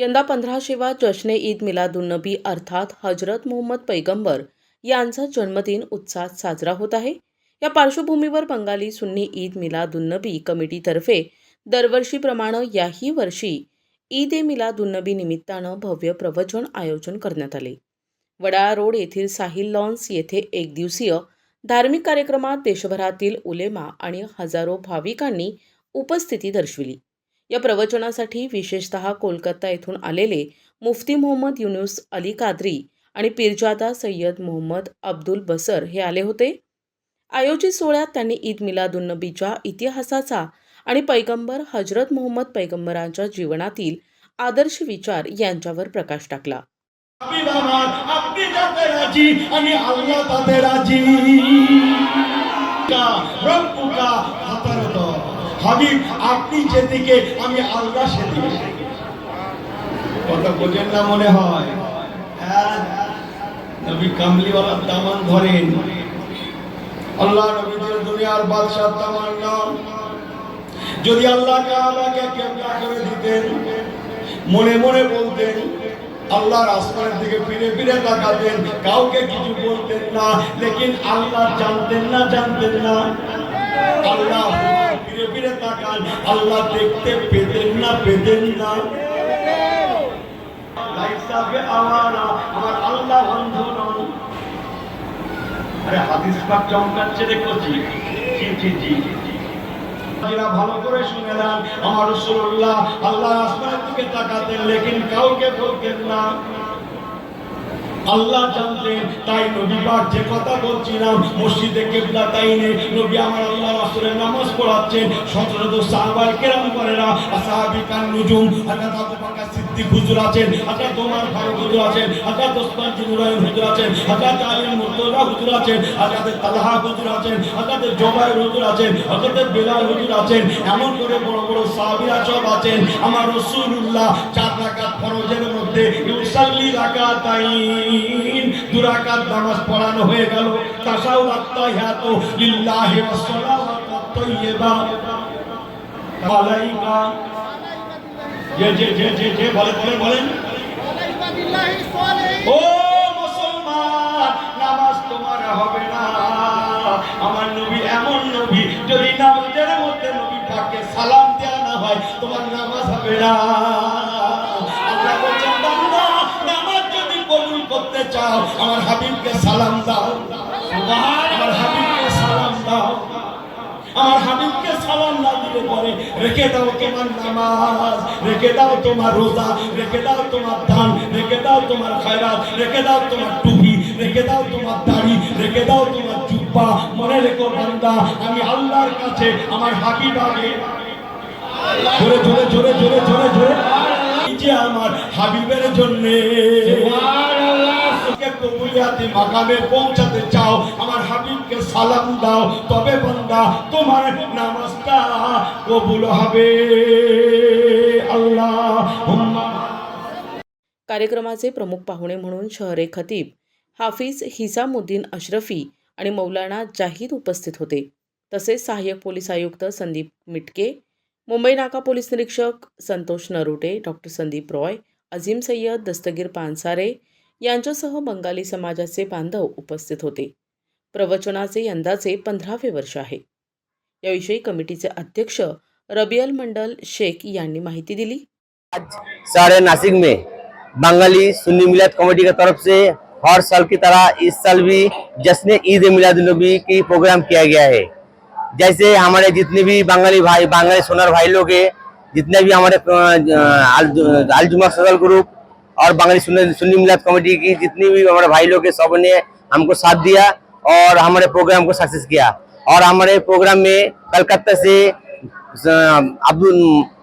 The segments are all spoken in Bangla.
यंदा पंधराशेवा जश्ने ईद मिलादुन्नबी अर्थात हजरत मोहम्मद पैगंबर यांचा जन्मदिन उत्साहात साजरा होत आहे. या पार्श्वभूमीवर बंगाली सुन्नी ईद मिलादुन्नबी कमिटीतर्फे दरवर्षीप्रमाणे याही वर्षी ईद ए मिलादुन्नबी निमित्तानं भव्य प्रवचन आयोजन करण्यात आले. वडाळा रोड येथील साहिल लॉन्स येथे एक दिवसीय धार्मिक कार्यक्रमात देशभरातील उलेमा आणि हजारो भाविकांनी उपस्थिती दर्शविली. या प्रवचनासाठी विशेषत कोलकाता येथून आलेले मुफ्ती मोहम्मद युनुस अली कादरी आणि पिरजादा सय्यद मोहम्मद अब्दुल बसर हे आले होते. आयोजित सोहळ्यात त्यांनी ईद मिलादुन्नबीच्या इतिहासाचा आणि पैगंबर हजरत मोहम्मद पैगंबरांच्या जीवनातील आदर्श विचार यांच्यावर प्रकाश टाकला. হাবিব, আপনি যেদিকে, আমি আল্লাহ সেদিকে। কথা বোঝেন না মনে হয়? হ্যাঁ। নবী কামলিওয়ালার দামান ধরেন। আল্লাহ নবীদের দুনিয়ার বাদশাহ দামান নাম। যদি আল্লাহ কাবাকে কেবলা করে দিতেন, মনে মনে বলতেন, আল্লাহর আসমানের দিকে ফিরে ফিরে তাকাতেন, কাউকে কিছু বলতেন না, লেকিন আল্লাহ জানতেন না জানতেন না। আল্লাহ তাকান, আল্লাহ দেখতে পেতেন না পেতেন না। আমার আল্লাহ হাদিস জি জি ভালো করে শুনে আমার আল্লাহ আসমানের দিকে তাকাতেন, লেকিন কাউকে বলতেন না। আল্লাহ জানতেন, তাই নবী পাক যে কথা বলছিলাম, মসজিদে কেবলা তাই নেই নবী আমার আল্লাহ রাসূলের নামাজ পড়াচ্ছেন। সতেরো সাহাবায়ে কেরাম আসহাবি কান নুজুম সিদ্দিক হুজুর আছেন, হযরত ওমর ফারুক হুজুর আছেন, হযরত ওসমান হুজুর আছেন মুর্তজা হুজুর আছেন তালহা হুজুর আছেন হুজুর আছেন বিলাল হুজুর আছেন, এমন করে বড় বড় সাহাবীরা সব আছেন। আমার রাসূলুল্লাহ চার রাকাত ফরজের মধ্যে ইউসাল্লি রাকাতাইন দু রাকাত নামাজ পড়ানো হয়ে গেল। আত্তাহিয়াতু লিল্লাহি তাইয়্যিবা। আলাইকা। যে যে যে যে যে, বলেন ও মুসলমান, নামাজ তোমার হবে না। আমার নবী এমন নবী, যদি নামাজের মধ্যে নবী পাকে সালাম দেওয়া না হয়, তোমার নামাজ হবে না। করতে চাও, আমার হাবিবকে সালাম দাও। আমার হাবিবকে সালাম দাও। আমার হাবিবকে সালাম না দিলে পরে রেখে দাও তোমার নামাজ, রেখে দাও তোমার রোজা, রেখে দাও তোমার দান রেখে দাও তোমার খয়রাত, রেখে দাও তোমার টুপি, রেখে দাও তোমার দাড়ি, রেখে দাও তোমার জুব্বা। মনে রেখো বান্দা, আমি আল্লাহর কাছে আমার হাবিব আগে। জোরে জোরে জোরে জোরে জোরে জোরে। আমার হাবিবের জন্য। কবুলিয়াতে মাকামে পৌঁছাতে চাও আমার হাবিবকে সালাম দাও তবে বন্দা তোমার নামাজটা কবুল হবে আল্লাহ कार्यक्रमाचे प्रमुख पाहुणे म्हणून शहरे खतीब हाफिज हिसामुद्दीन अशरफी आणि मौलाना जाहीद उपस्थित होते तसेच सहाय्यक पोलीस आयुक्त संदीप मिटके मुंबई नाका पोलीस निरीक्षक संतोष नरुटे डॉक्टर संदीप रॉय अझीम सय्यद दस्तगीर पानसारे यांच्यासह बंगाली समाजाचे बांधव उपस्थित होते. प्रवचनाचे यंदाचे पंधरावे वर्ष आहे. याविषयी कमिटीचे अध्यक्ष रबियल मंडल शेख यांनी माहिती दिली. आज सारे नासिक में बंगाली सुन्नी मिलाद कमेटी की तरफ से हर साल की तरह इस साल भी जश्न ईद मिलादुलनबी की प्रोग्राम किया गया है। जैसे हमारे जितने भी बंगाली भाई बंगाली सोनार भाई लोग हैं जितने भी हमारे अलजुमा सोशल ग्रुप और बंगाली सुन्नी सुन्नी मिलाद कमेटी की जितनी भी हमारे भाई लोग हैं सब ने हमको साथ दिया और हमारे प्रोग्राम को सक्सेस किया और हमारे प्रोग्राम में कलकत्ता से अब्दुल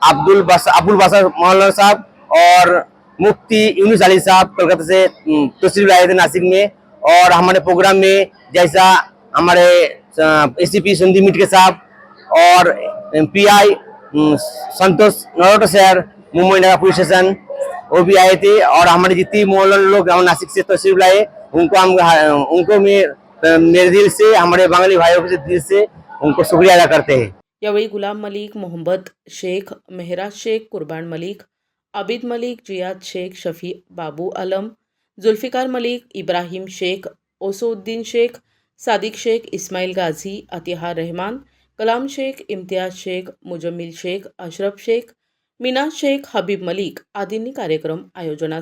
अब्दुल बस अब्दुल बासा मौलाना साहब और मुफ्ती यूनुस अली साहब कोलकाता से अम, तशरीफ लाए थे नासिक में और हमारे प्रोग्राम में जैसा हमारे एसीपी संदीप मिटके साहब और पीआई संतोष नरोटा शहर मुंबई नगर पुलिस स्टेशन वो भी आए थे और हमारे जितनी मौलाना लोग हम नासिक से तशरीफ़ लाए। उनको हम उनको मेरे दिल से, हमारे बंगाली भाइयों के दिल से उनको शुक्रिया अदा करते हैं। यावेळी गुलाम मलिक, मोहम्मद शेख मेहराज शेख, कुर्बान मलिक आबिद मलिक, जियाद शेख, शफी बाबू आलम, जुल्फिकार मलिक, इब्राहिम शेख, ओसुद्दीन शेख, सादिक शेख इस्माईल गाझी अतिहार रहमान, कलाम शेख, इम्तियाज़ शेख, मुजम्मिल शेख, अशरफ शेख मीना शेख हबीब मलिक आदींनी कार्यक्रम आयोजनास